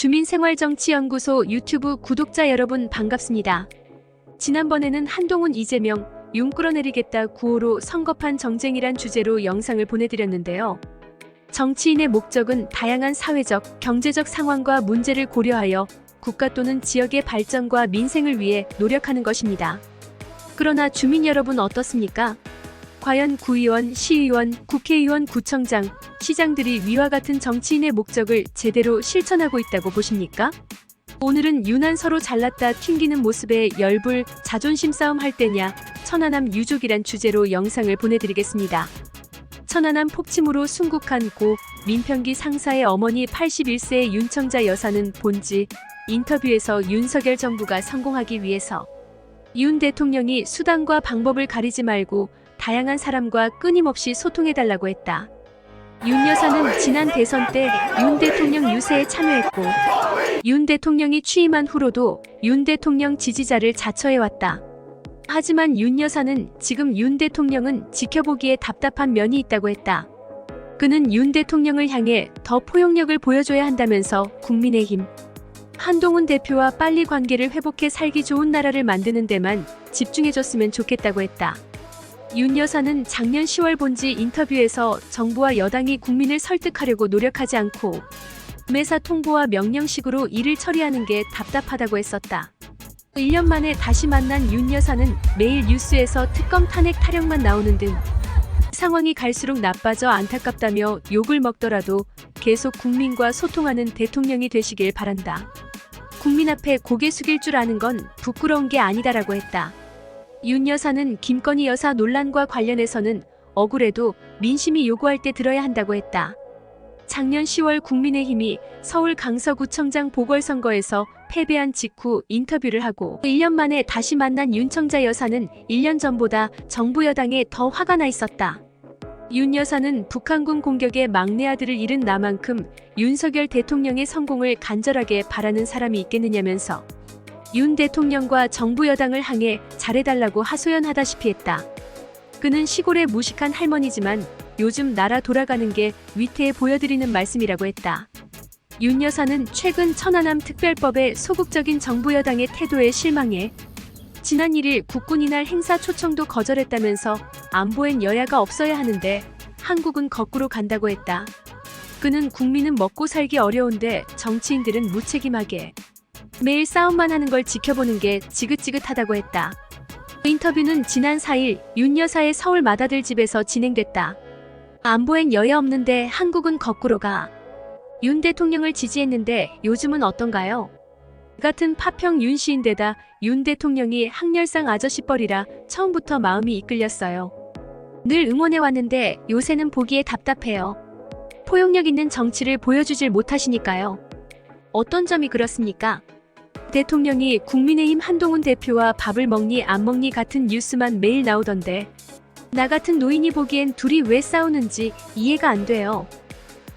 주민생활정치연구소 유튜브 구독자 여러분 반갑습니다. 지난번에는 한동훈 이재명 윤 끌어내리겠다 구호로 선거판 정쟁이란 주제로 영상을 보내드렸는데요. 정치인의 목적은 다양한 사회적, 경제적 상황과 문제를 고려하여 국가 또는 지역의 발전과 민생을 위해 노력하는 것입니다. 그러나 주민 여러분 어떻습니까? 과연 구의원, 시의원, 국회의원, 구청장, 시장들이 위와 같은 정치인의 목적을 제대로 실천하고 있다고 보십니까? 오늘은 유난 서로 잘났다 튕기는 모습에 열불, 자존심 싸움 할 때냐, 천안함 유족이란 주제로 영상을 보내드리겠습니다. 천안함 폭침으로 순국한 고 민평기 상사의 어머니 81세의 윤청자 여사는 본지 인터뷰에서 윤석열 정부가 성공하기 위해서 윤 대통령이 수단과 방법을 가리지 말고 다양한 사람과 끊임없이 소통해달라고 했다. 윤 여사는 지난 대선 때 윤 대통령 유세에 참여했고 윤 대통령이 취임한 후로도 윤 대통령 지지자를 자처해왔다. 하지만 윤 여사는 지금 윤 대통령은 지켜보기에 답답한 면이 있다고 했다. 그는 윤 대통령을 향해 더 포용력을 보여줘야 한다면서 국민의힘 한동훈 대표와 빨리 관계를 회복해 살기 좋은 나라를 만드는 데만 집중해줬으면 좋겠다고 했다. 윤 여사는 작년 10월 본지 인터뷰에서 정부와 여당이 국민을 설득하려고 노력하지 않고 매사 통보와 명령식으로 일을 처리하는 게 답답하다고 했었다. 1년 만에 다시 만난 윤 여사는 매일 뉴스에서 특검 탄핵 타령만 나오는 등 상황이 갈수록 나빠져 안타깝다며 욕을 먹더라도 계속 국민과 소통하는 대통령이 되시길 바란다. 국민 앞에 고개 숙일 줄 아는 건 부끄러운 게 아니다라고 했다. 윤 여사는 김건희 여사 논란과 관련해서는 억울해도 민심이 요구할 때 들어야 한다고 했다. 작년 10월 국민의힘이 서울 강서구청장 보궐선거에서 패배한 직후 인터뷰를 하고 1년 만에 다시 만난 윤 청자 여사는 1년 전보다 정부 여당에 더 화가 나 있었다. 윤 여사는 북한군 공격에 막내 아들을 잃은 나만큼 윤석열 대통령의 성공을 간절하게 바라는 사람이 있겠느냐면서 윤 대통령과 정부 여당을 향해 잘해달라고 하소연하다시피 했다. 그는 시골의 무식한 할머니지만 요즘 나라 돌아가는 게 위태해 보여드리는 말씀이라고 했다. 윤 여사는 최근 천안함 특별법의 소극적인 정부 여당의 태도에 실망해 지난 1일 국군 이날 행사 초청도 거절했다면서 안보엔 여야가 없어야 하는데 한국은 거꾸로 간다고 했다. 그는 국민은 먹고 살기 어려운데 정치인들은 무책임하게 매일 싸움만 하는 걸 지켜보는 게 지긋지긋하다고 했다. 인터뷰는 지난 4일 윤 여사의 서울 맏아들 집에서 진행됐다. 안보엔 여야 없는데 한국은 거꾸로 가. 윤 대통령을 지지했는데 요즘은 어떤가요? 같은 파평 윤 씨인데다 윤 대통령이 항렬상 아저씨뻘이라 처음부터 마음이 이끌렸어요. 늘 응원해왔는데 요새는 보기에 답답해요. 포용력 있는 정치를 보여주질 못하시니까요. 어떤 점이 그렇습니까? 대통령이 국민의힘 한동훈 대표와 밥을 먹니 안 먹니 같은 뉴스만 매일 나오던데 나 같은 노인이 보기엔 둘이 왜 싸우는지 이해가 안 돼요.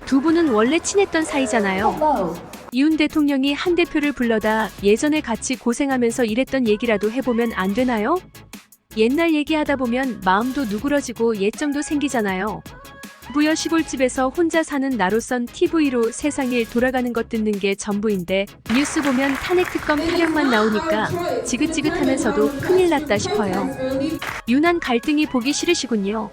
두 분은 원래 친했던 사이잖아요. 윤 대통령이 한 대표를 불러다 예전에 같이 고생하면서 일했던 얘기라도 해보면 안 되나요? 옛날 얘기하다 보면 마음도 누그러지고 예정도 생기잖아요. 부여 시골집에서 혼자 사는 나로선 TV로 세상일 돌아가는 것 듣는 게 전부인데 뉴스 보면 탄핵 특검 타령만 나오니까 지긋지긋하면서도 큰일 났다 싶어요. 유난 갈등이 보기 싫으시군요.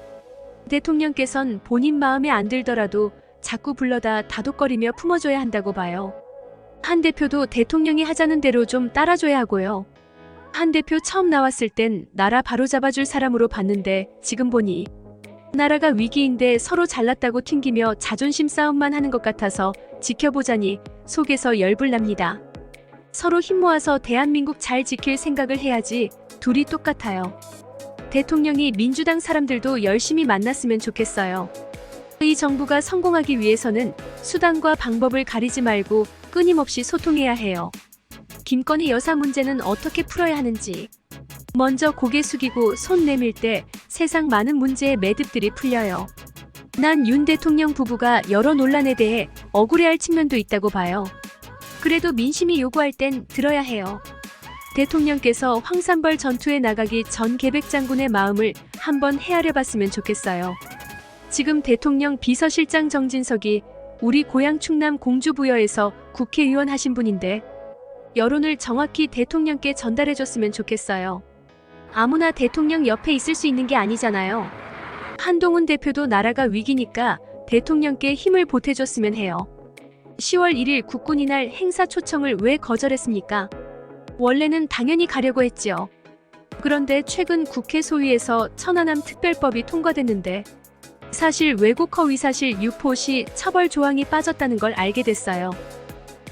대통령께선 본인 마음에 안 들더라도 자꾸 불러다 다독거리며 품어줘야 한다고 봐요. 한 대표도 대통령이 하자는 대로 좀 따라줘야 하고요. 한 대표 처음 나왔을 땐 나라 바로 잡아줄 사람으로 봤는데 지금 보니 나라가 위기인데 서로 잘났다고 튕기며 자존심 싸움만 하는 것 같아서 지켜보자니 속에서 열불 납니다. 서로 힘 모아서 대한민국 잘 지킬 생각을 해야지 둘이 똑같아요. 대통령이 민주당 사람들도 열심히 만났으면 좋겠어요. 이 정부가 성공하기 위해서는 수단과 방법을 가리지 말고 끊임없이 소통해야 해요. 김건희 여사 문제는 어떻게 풀어야 하는지. 먼저 고개 숙이고 손 내밀 때 세상 많은 문제의 매듭들이 풀려요. 난 윤 대통령 부부가 여러 논란에 대해 억울해할 측면도 있다고 봐요. 그래도 민심이 요구할 땐 들어야 해요. 대통령께서 황산벌 전투에 나가기 전 계백 장군의 마음을 한번 헤아려 봤으면 좋겠어요. 지금 대통령 비서실장 정진석이 우리 고향 충남 공주부여에서 국회의원 하신 분인데 여론을 정확히 대통령께 전달해 줬으면 좋겠어요. 아무나 대통령 옆에 있을 수 있는 게 아니잖아요. 한동훈 대표도 나라가 위기니까 대통령께 힘을 보태줬으면 해요. 10월 1일 국군이 날 행사 초청을 왜 거절했습니까? 원래는 당연히 가려고 했지요. 그런데 최근 국회 소위에서 천안함 특별법이 통과됐는데 사실 외국 허위 사실 유포 시 처벌 조항이 빠졌다는 걸 알게 됐어요.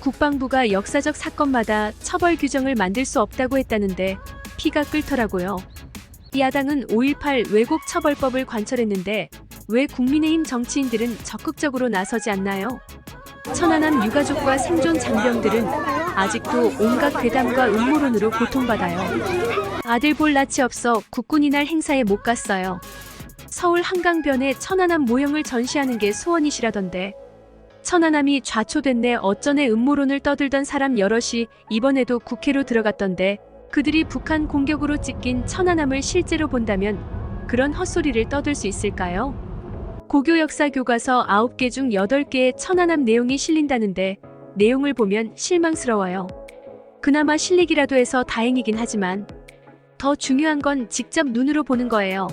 국방부가 역사적 사건마다 처벌 규정을 만들 수 없다고 했다는데 피가 끓더라고요. 야당은 5.18 왜곡 처벌법을 관철했는데 왜 국민의힘 정치인들은 적극적으로 나서지 않나요? 천안함 유가족과 생존 장병들은 아직도 온갖 괴담과 음모론으로 고통받아요. 아들 볼 낯이 없어 국군이 날 행사에 못 갔어요. 서울 한강변에 천안함 모형을 전시하는 게 소원이시라던데. 천안함이 좌초됐네 어쩌네 음모론을 떠들던 사람 여럿이 이번에도 국회로 들어갔던데 그들이 북한 공격으로 찍힌 천안함을 실제로 본다면 그런 헛소리를 떠들 수 있을까요? 고교 역사 교과서 9개 중 8개의 천안함 내용이 실린다는데 내용을 보면 실망스러워요. 그나마 실리기라도 해서 다행이긴 하지만 더 중요한 건 직접 눈으로 보는 거예요.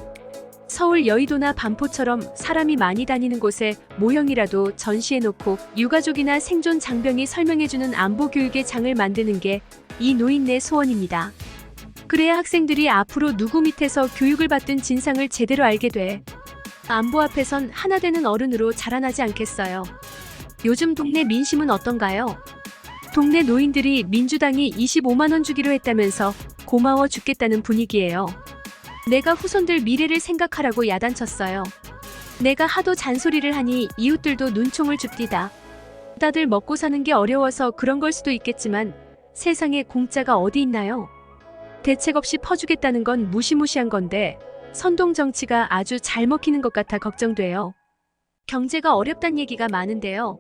서울 여의도나 반포처럼 사람이 많이 다니는 곳에 모형이라도 전시해놓고 유가족이나 생존 장병이 설명해주는 안보 교육의 장을 만드는 게 이 노인네 소원입니다. 그래야 학생들이 앞으로 누구 밑에서 교육을 받든 진상을 제대로 알게 돼. 안보 앞에선 하나 되는 어른으로 자라나지 않겠어요. 요즘 동네 민심은 어떤가요? 동네 노인들이 민주당이 25만원 주기로 했다면서 고마워 죽겠다는 분위기예요. 내가 후손들 미래를 생각하라고 야단쳤어요. 내가 하도 잔소리를 하니 이웃들도 눈총을 줍디다. 다들 먹고 사는 게 어려워서 그런 걸 수도 있겠지만 세상에 공짜가 어디 있나요? 대책 없이 퍼주겠다는 건 무시무시한 건데 선동 정치가 아주 잘 먹히는 것 같아 걱정돼요. 경제가 어렵단 얘기가 많은데요.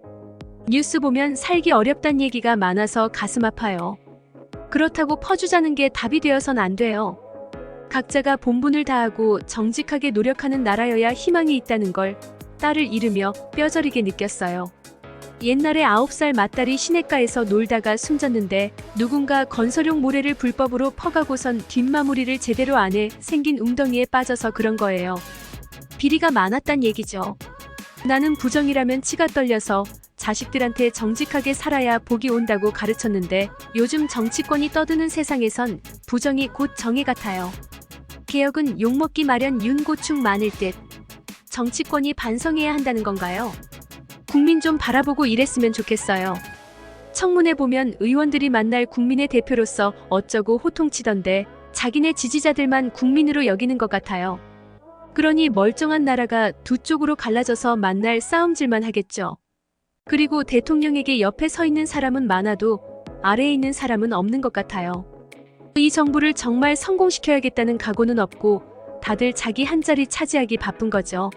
뉴스 보면 살기 어렵단 얘기가 많아서 가슴 아파요. 그렇다고 퍼주자는 게 답이 되어선 안 돼요. 각자가 본분을 다하고 정직하게 노력하는 나라여야 희망이 있다는 걸 딸을 잃으며 뼈저리게 느꼈어요. 옛날에 9살 맏딸이 시냇가에서 놀다가 숨졌는데 누군가 건설용 모래를 불법으로 퍼가고선 뒷마무리를 제대로 안 해 생긴 웅덩이에 빠져서 그런 거예요. 비리가 많았단 얘기죠. 나는 부정이라면 치가 떨려서 자식들한테 정직하게 살아야 복이 온다고 가르쳤는데 요즘 정치권이 떠드는 세상에선 부정이 곧 정의 같아요. 개혁은 욕먹기 마련 윤고충 많을 듯. 정치권이 반성해야 한다는 건가요? 국민 좀 바라보고 일했으면 좋겠어요. 청문회 보면 의원들이 만날 국민의 대표로서 어쩌고 호통치던데 자기네 지지자들만 국민으로 여기는 것 같아요. 그러니 멀쩡한 나라가 두 쪽으로 갈라져서 만날 싸움질만 하겠죠. 그리고 대통령에게 옆에 서 있는 사람은 많아도 아래에 있는 사람은 없는 것 같아요. 이 정부를 정말 성공시켜야겠다는 각오는 없고 다들 자기 한 자리 차지하기 바쁜 거죠.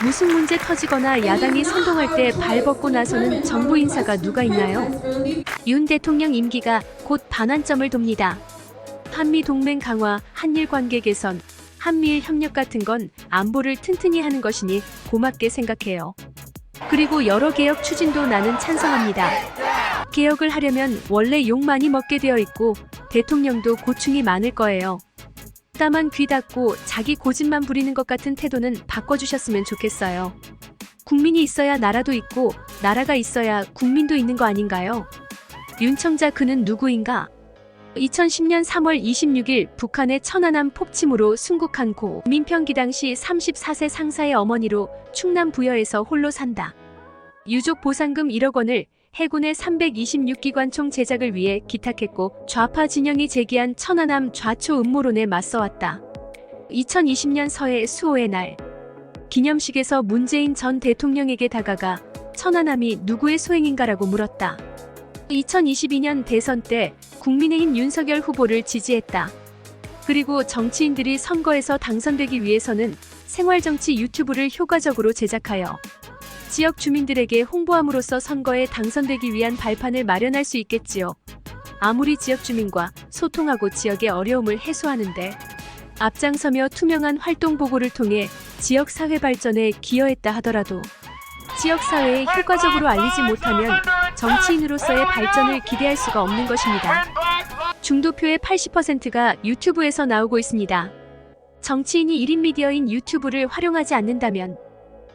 무슨 문제 터지거나 야당이 선동할 때 발벗고 나서는 정부 인사가 누가 있나요? 윤 대통령 임기가 곧 반환점을 돕니다. 한미 동맹 강화, 한일 관계 개선, 한미일 협력 같은 건 안보를 튼튼히 하는 것이니 고맙게 생각해요. 그리고 여러 개혁 추진도 나는 찬성합니다. 개혁을 하려면 원래 욕 많이 먹게 되어 있고 대통령도 고충이 많을 거예요. 다만 귀 닫고 자기 고집만 부리는 것 같은 태도는 바꿔주셨으면 좋겠어요. 국민이 있어야 나라도 있고 나라가 있어야 국민도 있는 거 아닌가요? 윤청자 그는 누구인가? 2010년 3월 26일 북한의 천안함 폭침으로 순국한 고 민평기 당시 34세 상사의 어머니로 충남 부여에서 홀로 산다. 유족 보상금 1억 원을 해군의 326기관총 제작을 위해 기탁했고 좌파 진영이 제기한 천안함 좌초 음모론에 맞서왔다. 2020년 서해 수호의 날 기념식에서 문재인 전 대통령에게 다가가 천안함이 누구의 소행인가라고 물었다. 2022년 대선 때 국민의힘 윤석열 후보를 지지했다. 그리고 정치인들이 선거에서 당선되기 위해서는 생활정치 유튜브를 효과적으로 제작하여 지역 주민들에게 홍보함으로써 선거에 당선되기 위한 발판을 마련할 수 있겠지요. 아무리 지역 주민과 소통하고 지역의 어려움을 해소하는데 앞장서며 투명한 활동 보고를 통해 지역 사회 발전에 기여했다 하더라도 지역 사회에 효과적으로 알리지 못하면 정치인으로서의 발전을 기대할 수가 없는 것입니다. 중도표의 80%가 유튜브에서 나오고 있습니다. 정치인이 1인 미디어인 유튜브를 활용하지 않는다면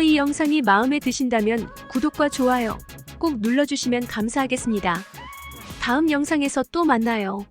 이 영상이 마음에 드신다면 구독과 좋아요 꼭 눌러주시면 감사하겠습니다. 다음 영상에서 또 만나요.